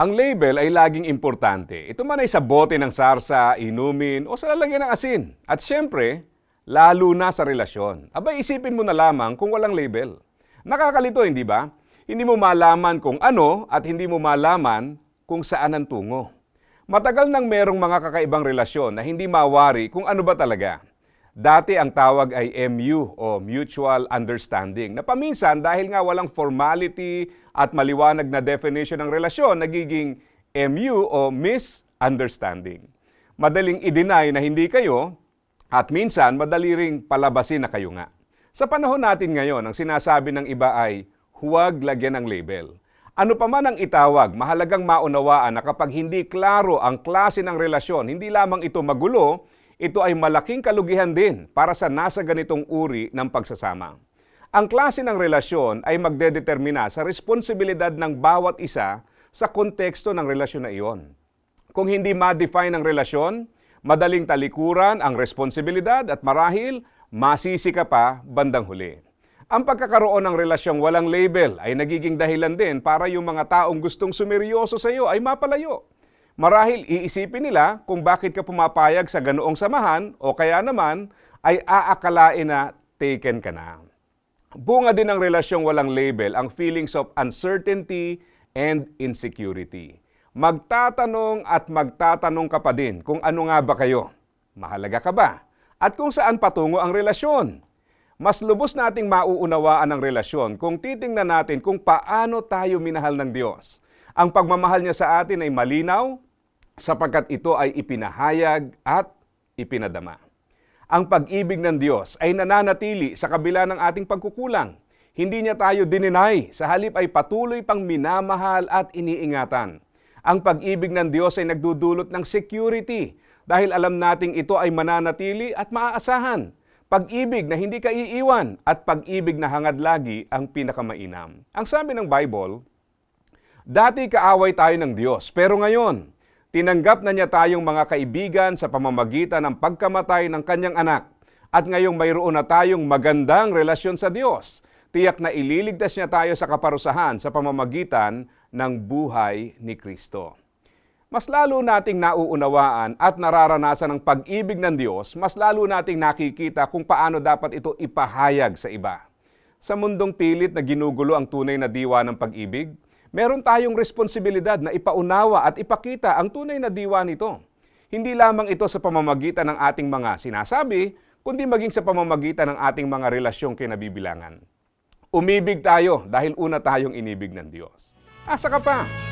Ang label ay laging importante. Ito man ay sa bote ng sarsa, inumin, o sa lalagyan ng asin. At syempre, lalo na sa relasyon. Abay, isipin mo na lamang kung walang label. Nakakalito, hindi ba? Hindi mo malaman kung ano at hindi mo malaman kung saan ang tungo. Matagal nang merong mga kakaibang relasyon na hindi mawari kung ano ba talaga. Dati ang tawag ay MU o Mutual Understanding na paminsan dahil nga walang formality at maliwanag na definition ng relasyon, nagiging MU o Misunderstanding. Madaling i-deny na hindi kayo at minsan madali ring palabasin na kayo nga. Sa panahon natin ngayon, ang sinasabi ng iba ay huwag lagyan ng label. Ano pa man ang itawag, mahalagang maunawaan na kapag hindi klaro ang klase ng relasyon, hindi lamang ito magulo, ito ay malaking kalugihan din para sa nasa ganitong uri ng pagsasama. Ang klase ng relasyon ay magdedetermina sa responsibilidad ng bawat isa sa konteksto ng relasyon na iyon. Kung hindi ma-define ang relasyon, madaling talikuran ang responsibilidad at marahil masisi ka pa bandang huli. Ang pagkakaroon ng relasyong walang label ay nagiging dahilan din para yung mga taong gustong sumeryoso sa iyo ay mapalayo. Marahil iisipin nila kung bakit ka pumapayag sa ganoong samahan o kaya naman ay aakalain na taken ka na. Bunga din ng relasyong walang label ang feelings of uncertainty and insecurity. Magtatanong at magtatanong ka pa din kung ano nga ba kayo. Mahalaga ka ba? At kung saan patungo ang relasyon. Mas lubos nating mauunawaan ang relasyon kung titingnan natin kung paano tayo minahal ng Diyos. Ang pagmamahal niya sa atin ay malinaw sapagkat ito ay ipinahayag at ipinadama. Ang pag-ibig ng Diyos ay nananatili sa kabila ng ating pagkukulang. Hindi niya tayo dininay, sa halip ay patuloy pang minamahal at iniingatan. Ang pag-ibig ng Diyos ay nagdudulot ng security dahil alam nating ito ay mananatili at maaasahan. Pag-ibig na hindi ka iiwan at pag-ibig na hangad lagi ang pinakamainam. Ang sabi ng Bible, Dati kaaway tayo ng Diyos, pero ngayon, tinanggap na niya tayong mga kaibigan sa pamamagitan ng pagkamatay ng kanyang anak. At ngayong mayroon na tayong magandang relasyon sa Diyos. Tiyak na ililigtas niya tayo sa kaparusahan sa pamamagitan ng buhay ni Kristo. Mas lalo nating nauunawaan at nararanasan ang pag-ibig ng Diyos, mas lalo nating nakikita kung paano dapat ito ipahayag sa iba. Sa mundong pilit na ginugulo ang tunay na diwa ng pag-ibig, meron tayong responsibilidad na ipaunawa at ipakita ang tunay na diwa nito. Hindi lamang ito sa pamamagitan ng ating mga sinasabi, kundi maging sa pamamagitan ng ating mga relasyong kinabibilangan. Umibig tayo dahil una tayong inibig ng Diyos. Asa ka pa?